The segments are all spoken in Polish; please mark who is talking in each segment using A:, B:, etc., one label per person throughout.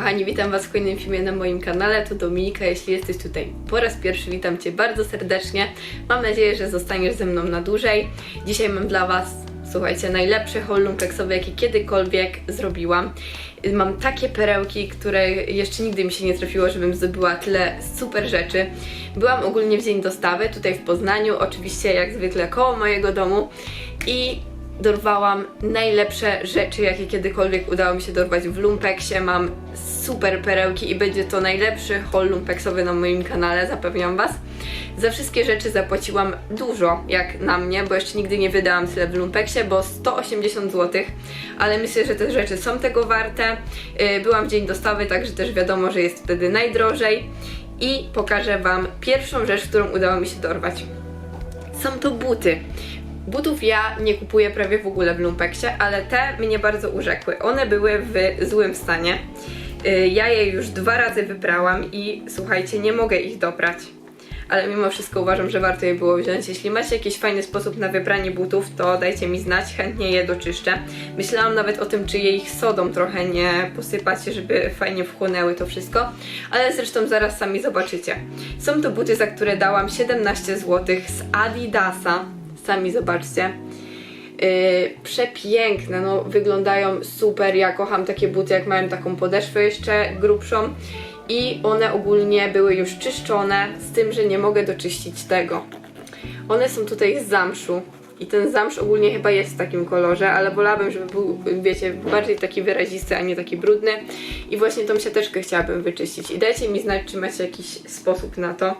A: kochani, witam Was w kolejnym filmie na moim kanale, to Dominika, jeśli jesteś tutaj po raz pierwszy, witam Cię bardzo serdecznie. Mam nadzieję, że zostaniesz ze mną na dłużej. Dzisiaj mam dla Was, słuchajcie, najlepszy haul lumpeksowy, jaki kiedykolwiek zrobiłam. Mam takie perełki, które jeszcze nigdy mi się nie trafiło, żebym zdobyła tyle super rzeczy. Byłam ogólnie w dzień dostawy, tutaj w Poznaniu, oczywiście jak zwykle koło mojego domu i dorwałam najlepsze rzeczy, jakie kiedykolwiek udało mi się dorwać w Lumpeksie. Mam super perełki i będzie to najlepszy haul lumpeksowy na moim kanale, zapewniam Was. Za wszystkie rzeczy zapłaciłam dużo, jak na mnie, bo jeszcze nigdy nie wydałam tyle w Lumpeksie, bo 180 zł, ale myślę, że te rzeczy są tego warte. Yy, Byłam w dzień dostawy, także też wiadomo, że jest wtedy najdrożej. I pokażę Wam pierwszą rzecz, którą udało mi się dorwać. Są to buty. Butów ja nie kupuję prawie w ogóle w Lumpeksie, ale te mnie bardzo urzekły. One były w złym stanie. Y, Ja je już dwa razy wybrałam i słuchajcie, nie mogę ich dobrać. Ale mimo wszystko uważam, że warto je było wziąć. Jeśli macie jakiś fajny sposób na wybranie butów, to dajcie mi znać, chętnie je doczyszczę. Myślałam nawet o tym, czy je ich sodą trochę nie posypać, żeby fajnie wchłonęły to wszystko, ale zresztą zaraz sami zobaczycie. Są to buty, za które dałam 17 zł z Adidasa. Sami zobaczcie. Yy, przepiękne, no wyglądają super. Ja kocham takie buty, jak mają taką podeszwę jeszcze grubszą. I one ogólnie były już czyszczone, z tym, że nie mogę doczyścić tego. One są tutaj z zamszu. I ten zamsz ogólnie chyba jest w takim kolorze, ale wolałabym, żeby był, wiecie, bardziej taki wyrazisty, a nie taki brudny. I właśnie tą siateczkę chciałabym wyczyścić. I dajcie mi znać, czy macie jakiś sposób na to.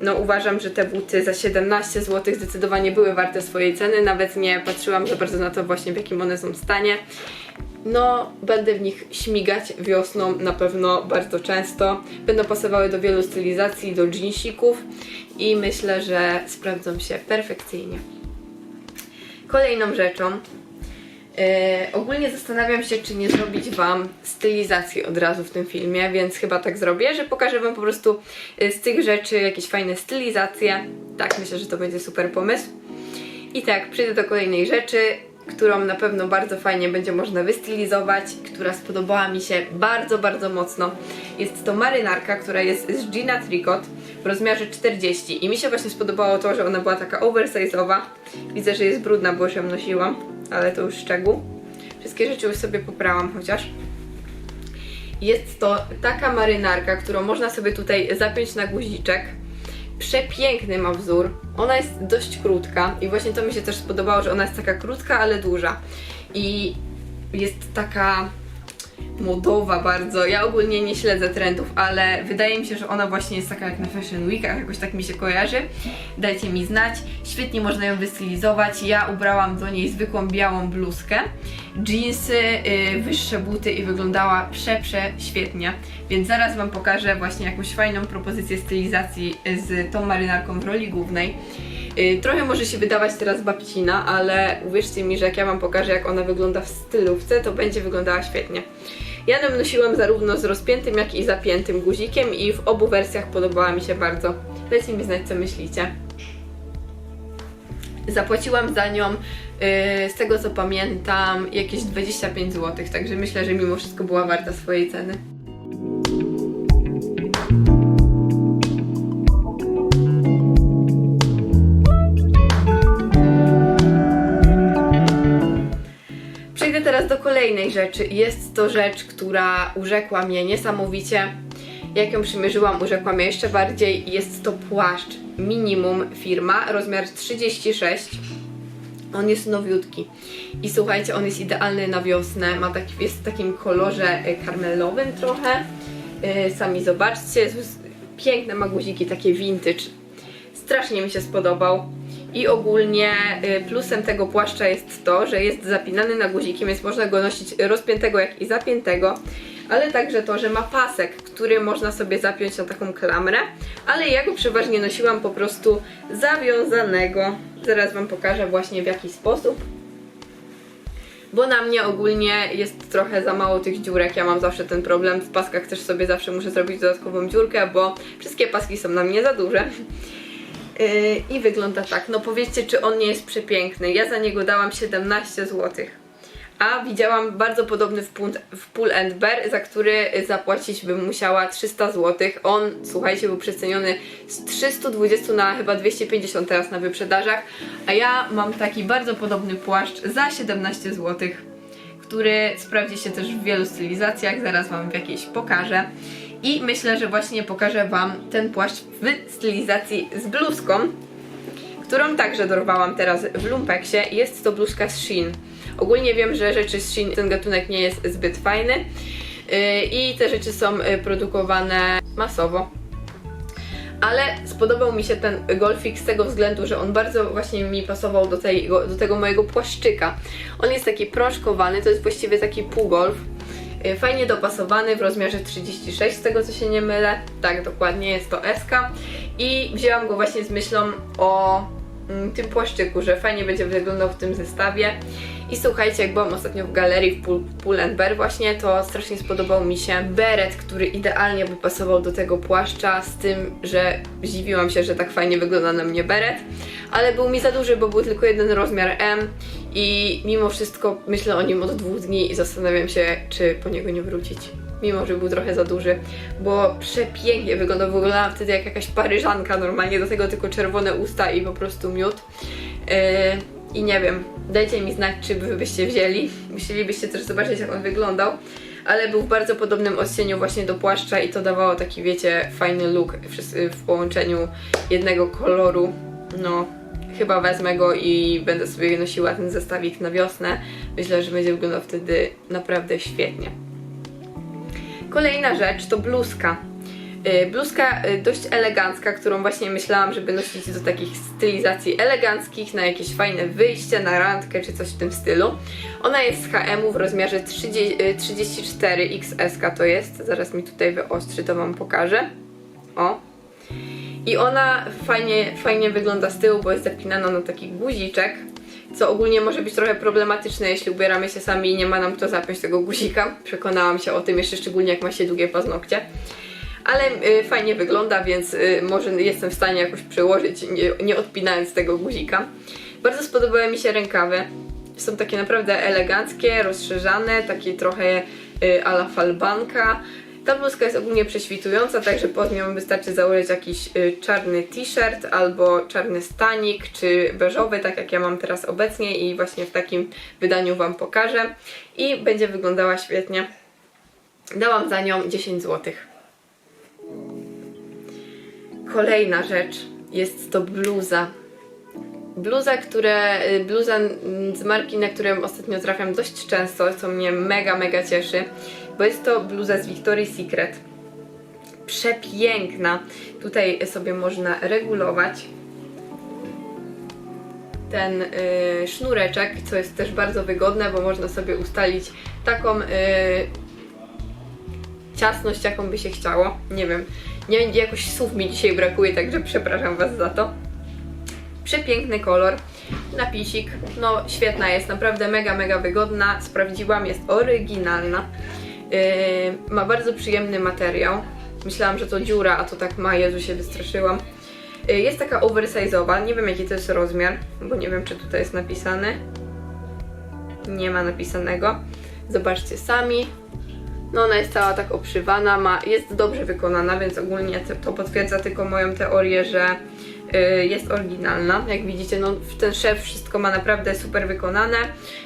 A: No uważam, że te buty za 17 zł zdecydowanie były warte swojej ceny. Nawet nie patrzyłam za bardzo na to właśnie, w jakim one są stanie. No, będę w nich śmigać wiosną na pewno bardzo często. Będą pasowały do wielu stylizacji, do jeansików i myślę, że sprawdzą się perfekcyjnie. Kolejną rzeczą, e, ogólnie zastanawiam się, czy nie zrobić Wam stylizacji od razu w tym filmie, więc chyba tak zrobię, że pokażę Wam po prostu e, z tych rzeczy jakieś fajne stylizacje. Tak, myślę, że to będzie super pomysł. I tak, przejdę do kolejnej rzeczy, którą na pewno bardzo fajnie będzie można wystylizować, która spodobała mi się bardzo, bardzo mocno. Jest to marynarka, która jest z Gina Tricot w rozmiarze 40 i mi się właśnie spodobało to, że ona była taka oversize'owa. Widzę, że jest brudna, bo już ją nosiłam, ale to już szczegół. Wszystkie rzeczy już sobie poprałam chociaż. Jest to taka marynarka, którą można sobie tutaj zapiąć na guziczek. Przepiękny ma wzór. Ona jest dość krótka i właśnie to mi się też spodobało, że ona jest taka krótka, ale duża. I jest taka modowa bardzo. Ja ogólnie nie śledzę trendów, ale wydaje mi się, że ona właśnie jest taka jak na Fashion Weekach, jakoś tak mi się kojarzy. Dajcie mi znać. Świetnie można ją wystylizować. Ja ubrałam do niej zwykłą białą bluzkę, jeansy, yy, wyższe buty i wyglądała prze, prze świetnie. Więc zaraz Wam pokażę właśnie jakąś fajną propozycję stylizacji z tą marynarką w roli głównej. Yy, Trochę może się wydawać teraz babcina, ale uwierzcie mi, że jak ja Wam pokażę, jak ona wygląda w stylówce, to będzie wyglądała świetnie. Ja ją nosiłam zarówno z rozpiętym, jak i zapiętym guzikiem i w obu wersjach podobała mi się bardzo. Dajcie mi znać, co myślicie. Zapłaciłam za nią, yy, z tego co pamiętam, jakieś 25 zł, także myślę, że mimo wszystko była warta swojej ceny. Kolejnej rzeczy. Jest to rzecz, która urzekła mnie niesamowicie. Jak ją przymierzyłam, urzekła mnie jeszcze bardziej. Jest to płaszcz minimum firma, rozmiar 36. On jest nowiutki. I słuchajcie, on jest idealny na wiosnę. Ma taki, jest w takim kolorze e, karmelowym trochę. E, Sami zobaczcie. Piękne ma guziki, takie vintage. Strasznie mi się spodobał. I ogólnie y, plusem tego płaszcza jest to, że jest zapinany na guziki, więc można go nosić rozpiętego jak i zapiętego, ale także to, że ma pasek, który można sobie zapiąć na taką klamrę, ale ja go przeważnie nosiłam po prostu zawiązanego. Zaraz Wam pokażę właśnie w jaki sposób. Bo na mnie ogólnie jest trochę za mało tych dziurek, ja mam zawsze ten problem, w paskach też sobie zawsze muszę zrobić dodatkową dziurkę, bo wszystkie paski są na mnie za duże. Yy, I wygląda tak. No powiedzcie, czy on nie jest przepiękny. Ja za niego dałam 17 zł. A widziałam bardzo podobny w, Pull- and Bear, za który zapłacić bym musiała 300 zł. On, słuchajcie, był przeceniony z 320 na chyba 250 teraz na wyprzedażach, a ja mam taki bardzo podobny płaszcz za 17 zł, który sprawdzi się też w wielu stylizacjach, zaraz Wam w jakiejś pokażę. I myślę, że właśnie pokażę Wam ten płaszcz w stylizacji z bluzką, którą także dorwałam teraz w Lumpeksie. Jest to bluzka z Shein. Ogólnie wiem, że rzeczy z Shein, ten gatunek nie jest zbyt fajny yy, i te rzeczy są yy, produkowane masowo. Ale spodobał mi się ten golfik z tego względu, że on bardzo właśnie mi pasował do, tej, do tego mojego płaszczyka. On jest taki prążkowany, to jest właściwie taki półgolf. Yy, Fajnie dopasowany w rozmiarze 36, z tego co się nie mylę. Tak, dokładnie jest to SK. I wzięłam go właśnie z myślą o mm, tym płaszczyku, że fajnie będzie wyglądał w tym zestawie. I słuchajcie, jak byłam ostatnio w galerii w Pull, Pull and Bear właśnie, to strasznie spodobał mi się beret, który idealnie by pasował do tego płaszcza, z tym, że zdziwiłam się, że tak fajnie wygląda na mnie beret, ale był mi za duży, bo był tylko jeden rozmiar M i mimo wszystko myślę o nim od dwóch dni i zastanawiam się, czy po niego nie wrócić. Mimo, że był trochę za duży, bo przepięknie wyglądał, wyglądała wtedy jak jakaś paryżanka normalnie, do tego tylko czerwone usta i po prostu miód. Yy, I nie wiem, dajcie mi znać, czy byście wzięli. Musielibyście też zobaczyć, jak on wyglądał. Ale był w bardzo podobnym odcieniu właśnie do płaszcza i to dawało taki, wiecie, fajny look w połączeniu jednego koloru. No, chyba wezmę go i będę sobie nosiła ten zestawik na wiosnę. Myślę, że będzie wyglądał wtedy naprawdę świetnie. Kolejna rzecz to bluzka. Y, Bluzka y, dość elegancka, którą właśnie myślałam, żeby nosić do takich stylizacji eleganckich, na jakieś fajne wyjście, na randkę czy coś w tym stylu. Ona jest z HM-u w rozmiarze 30, y, 34 XS to jest. Zaraz mi tutaj wyostrzy, to Wam pokażę. O. I ona fajnie, fajnie wygląda z tyłu, bo jest zapinana na taki guziczek, co ogólnie może być trochę problematyczne, jeśli ubieramy się sami i nie ma nam kto zapiąć tego guzika. Przekonałam się o tym jeszcze szczególnie jak ma się długie paznokcie. Ale y, fajnie wygląda, więc y, może jestem w stanie jakoś przełożyć, nie, nie odpinając tego guzika. Bardzo spodobały mi się rękawy. Są takie naprawdę eleganckie, rozszerzane, takie trochę y, a la falbanka. Ta bluzka jest ogólnie prześwitująca, także pod nią wystarczy założyć jakiś y, czarny t-shirt albo czarny stanik, czy beżowy, tak jak ja mam teraz obecnie i właśnie w takim wydaniu Wam pokażę. I będzie wyglądała świetnie. Dałam za nią 10 złotych. Kolejna rzecz jest to bluza. Bluza, które, y, bluza mm, z marki, na którą ostatnio trafiam dość często, co mnie mega, mega cieszy, bo jest to bluza z Victoria's Secret. Przepiękna. Tutaj sobie można regulować ten y, sznureczek, co jest też bardzo wygodne, bo można sobie ustalić taką y, ciasność, jaką by się chciało. Nie wiem, nie jakoś słów mi dzisiaj brakuje, także przepraszam Was za to. Przepiękny kolor, napisik, no świetna jest, naprawdę mega, mega wygodna, sprawdziłam, jest oryginalna. Yy, ma bardzo przyjemny materiał. Myślałam, że to dziura, a to tak ma, Jezu się wystraszyłam. Yy, jest taka oversize'owa, nie wiem jaki to jest rozmiar, bo nie wiem czy tutaj jest napisany. Nie ma napisanego. Zobaczcie sami. No ona jest cała tak obszywana, ma, jest dobrze wykonana, więc ogólnie to- potwierdza tylko moją teorię, że jest oryginalna. Jak widzicie, no ten szef wszystko ma naprawdę super wykonane.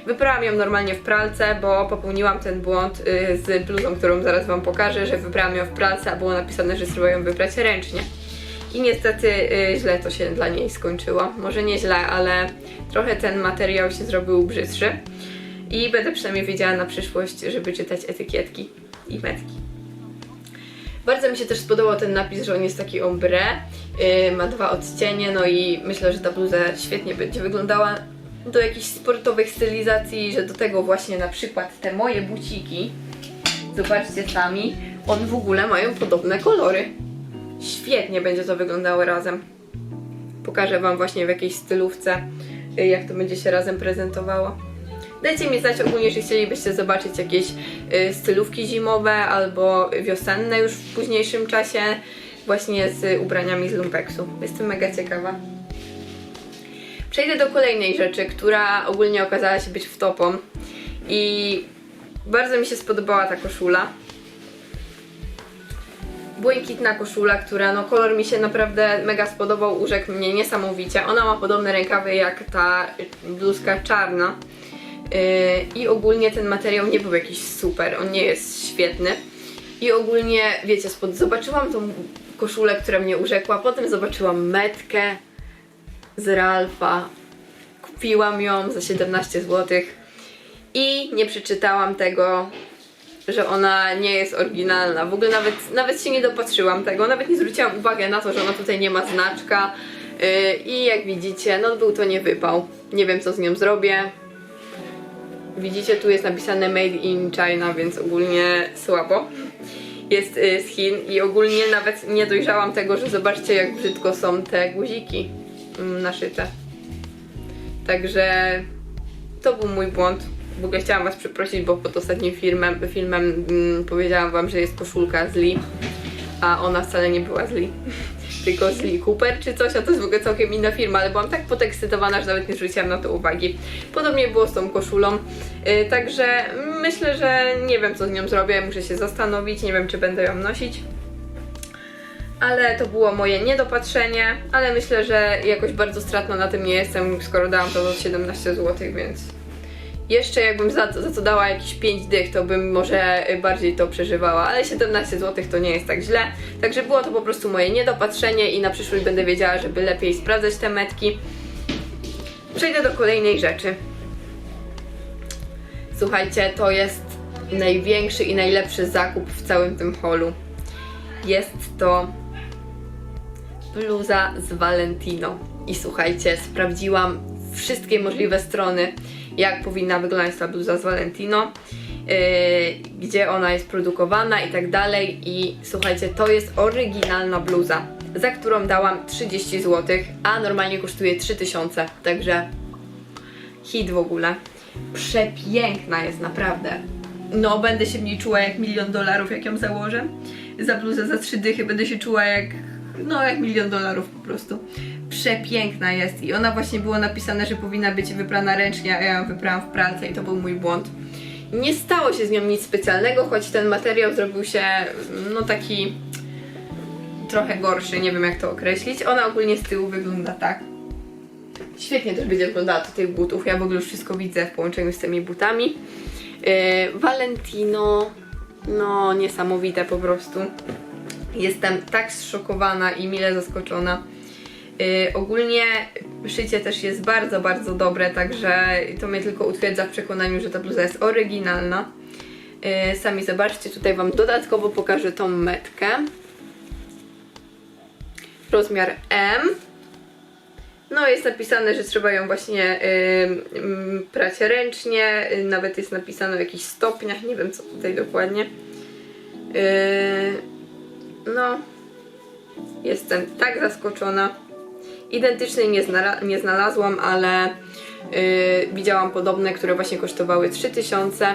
A: Wyprałam ją normalnie w pralce, bo popełniłam ten błąd y, z bluzą, którą zaraz Wam pokażę, że wyprałam ją w pralce, a było napisane, że trzeba ją wyprać ręcznie. I niestety y, źle to się dla niej skończyło. Może nie źle, ale trochę ten materiał się zrobił brzydszy. I będę przynajmniej wiedziała na przyszłość, żeby czytać etykietki i metki. Bardzo mi się też spodobał ten napis, że on jest taki ombre, yy, ma dwa odcienie, no i myślę, że ta bluza świetnie będzie wyglądała do jakichś sportowych stylizacji, że do tego właśnie na przykład te moje buciki, zobaczcie sami, one w ogóle mają podobne kolory. Świetnie będzie to wyglądało razem. Pokażę Wam właśnie w jakiejś stylówce, y, jak to będzie się razem prezentowało. Dajcie mi znać ogólnie, czy chcielibyście zobaczyć jakieś y, stylówki zimowe albo wiosenne już w późniejszym czasie, właśnie z ubraniami z lumpeksu. Jestem mega ciekawa. Przejdę do kolejnej rzeczy, która ogólnie okazała się być wtopą. I bardzo mi się spodobała ta koszula. Błękitna koszula, która no kolor mi się naprawdę mega spodobał, urzekł mnie niesamowicie. Ona ma podobne rękawy jak ta bluzka czarna. Yy, I ogólnie ten materiał nie był jakiś super, on nie jest świetny. I ogólnie, wiecie, spod... zobaczyłam tą koszulę, która mnie urzekła, potem zobaczyłam metkę z Ralfa. Kupiłam ją za 17 zł i nie przeczytałam tego, że ona nie jest oryginalna. W ogóle nawet, nawet się nie dopatrzyłam tego, nawet nie zwróciłam uwagi na to, że ona tutaj nie ma znaczka. Yy, I jak widzicie, no był to nie wypał. Nie wiem co z nią zrobię. Widzicie, tu jest napisane Made in China, więc ogólnie słabo. Jest y, z Chin i ogólnie nawet nie dojrzałam tego, że zobaczcie jak brzydko są te guziki mm, naszyte. Także to był mój błąd. W ogóle chciałam Was przeprosić, bo pod ostatnim filmem, filmem mm, powiedziałam Wam, że jest koszulka z Lee, a ona wcale nie była z Lee, z Lee Cooper czy coś, a to jest w ogóle całkiem inna firma, ale byłam tak podekscytowana, że nawet nie zwróciłam na to uwagi. Podobnie było z tą koszulą, yy, także myślę, że nie wiem co z nią zrobię, muszę się zastanowić, nie wiem czy będę ją nosić ale to było moje niedopatrzenie, ale myślę, że jakoś bardzo stratna na tym nie jestem, skoro dałam to za 17 zł, więc jeszcze jakbym za, za to dała jakieś 5 dych, to bym może bardziej to przeżywała, ale 17 zł to nie jest tak źle, także było to po prostu moje niedopatrzenie i na przyszłość będę wiedziała, żeby lepiej sprawdzać te metki. Przejdę do kolejnej rzeczy. Słuchajcie, to jest największy i najlepszy zakup w całym tym holu. Jest to bluza z Valentino. I słuchajcie, sprawdziłam wszystkie możliwe strony, jak powinna wyglądać ta bluza z Valentino, yy, gdzie ona jest produkowana i tak dalej. I słuchajcie, to jest oryginalna bluza, za którą dałam 30 zł, a normalnie kosztuje 3000, także hit w ogóle. Przepiękna jest naprawdę. No, będę się w niej czuła jak milion dolarów, jak ją założę. Za bluzę za trzy dychy będę się czuła jak, no, jak milion dolarów po prostu. Przepiękna jest i ona właśnie było napisane, że powinna być wyprana ręcznie, a ja ją wyprałam w pralce i to był mój błąd. Nie stało się z nią nic specjalnego, choć ten materiał zrobił się, no, taki trochę gorszy, nie wiem jak to określić. Ona ogólnie z tyłu wygląda tak. Świetnie też będzie wyglądała do tych butów. Ja w ogóle już wszystko widzę w połączeniu z tymi butami. Yy, Valentino, no niesamowite po prostu. Jestem tak zszokowana i mile zaskoczona. Yy, ogólnie szycie też jest bardzo, bardzo dobre, także to mnie tylko utwierdza w przekonaniu, że ta bluza jest oryginalna. Yy, sami zobaczcie, tutaj Wam dodatkowo pokażę tą metkę. Rozmiar M. No jest napisane, że trzeba ją właśnie y, y, prać ręcznie, y, nawet jest napisane w jakichś stopniach, nie wiem co tutaj dokładnie. Y, no, jestem tak zaskoczona. Identycznej nie, znala- nie znalazłam, ale y, widziałam podobne, które właśnie kosztowały 3000.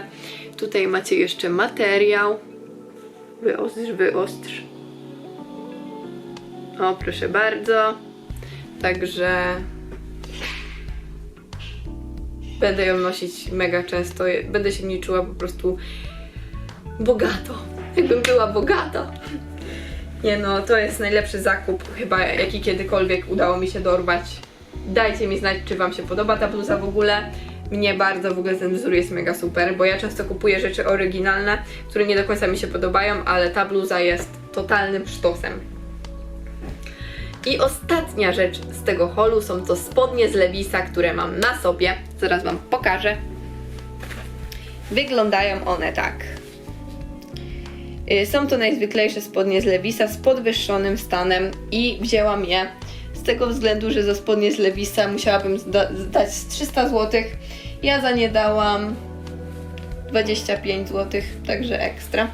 A: Tutaj macie jeszcze materiał. Wyostrz, wyostrz. O, proszę bardzo. Także będę ją nosić mega często. Będę się w niej czuła po prostu bogato. Jakbym była bogata. Nie no, to jest najlepszy zakup chyba jaki kiedykolwiek udało mi się dorwać. Dajcie mi znać, czy Wam się podoba ta bluza w ogóle. Mnie bardzo, w ogóle ten wzór jest mega super, bo ja często kupuję rzeczy oryginalne, które nie do końca mi się podobają, ale ta bluza jest totalnym sztosem. I ostatnia rzecz z tego holu są to spodnie z Lewisa, które mam na sobie. Zaraz Wam pokażę. Wyglądają one tak. Y, Są to najzwyklejsze spodnie z Lewisa z podwyższonym stanem i wzięłam je z tego względu, że za spodnie z Lewisa musiałabym zda- zdać z 300 zł. Ja za nie dałam 25 zł, także ekstra.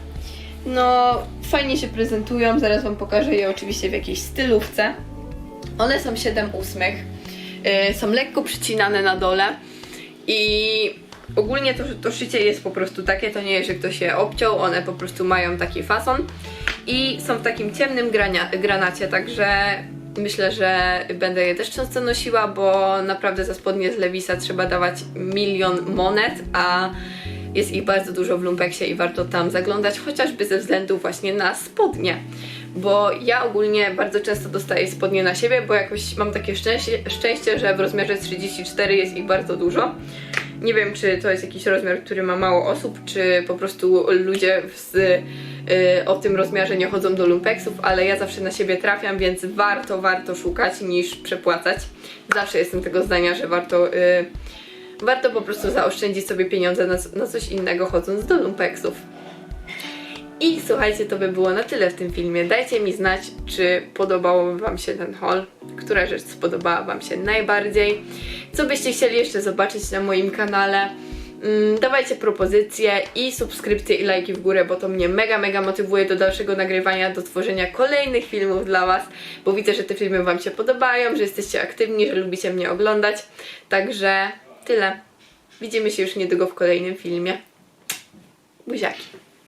A: No, fajnie się prezentują, zaraz Wam pokażę je oczywiście w jakiejś stylówce. One są 7 ósmych, yy, są lekko przycinane na dole i ogólnie to, to szycie jest po prostu takie, to nie jest, że ktoś je obciął, one po prostu mają taki fason i są w takim ciemnym grania, granacie, także myślę, że będę je też często nosiła, bo naprawdę za spodnie z Lewisa trzeba dawać milion monet, a jest ich bardzo dużo w Lumpeksie i warto tam zaglądać, chociażby ze względu właśnie na spodnie. Bo ja ogólnie bardzo często dostaję spodnie na siebie, bo jakoś mam takie szczęście, szczęście, że w rozmiarze 34 jest ich bardzo dużo. Nie wiem, czy to jest jakiś rozmiar, który ma mało osób, czy po prostu ludzie z, y, o tym rozmiarze nie chodzą do lumpeksów, ale ja zawsze na siebie trafiam, więc warto, warto szukać niż przepłacać. Zawsze jestem tego zdania, że warto, y, warto po prostu zaoszczędzić sobie pieniądze na, na coś innego chodząc do lumpeksów. I słuchajcie, to by było na tyle w tym filmie. Dajcie mi znać, czy podobało Wam się ten haul, która rzecz spodobała Wam się najbardziej, co byście chcieli jeszcze zobaczyć na moim kanale. Mm, Dawajcie propozycje i subskrypcje i lajki w górę, bo to mnie mega, mega motywuje do dalszego nagrywania, do tworzenia kolejnych filmów dla Was, bo widzę, że te filmy Wam się podobają, że jesteście aktywni, że lubicie mnie oglądać. Także tyle. Widzimy się już niedługo w kolejnym filmie. Buziaki.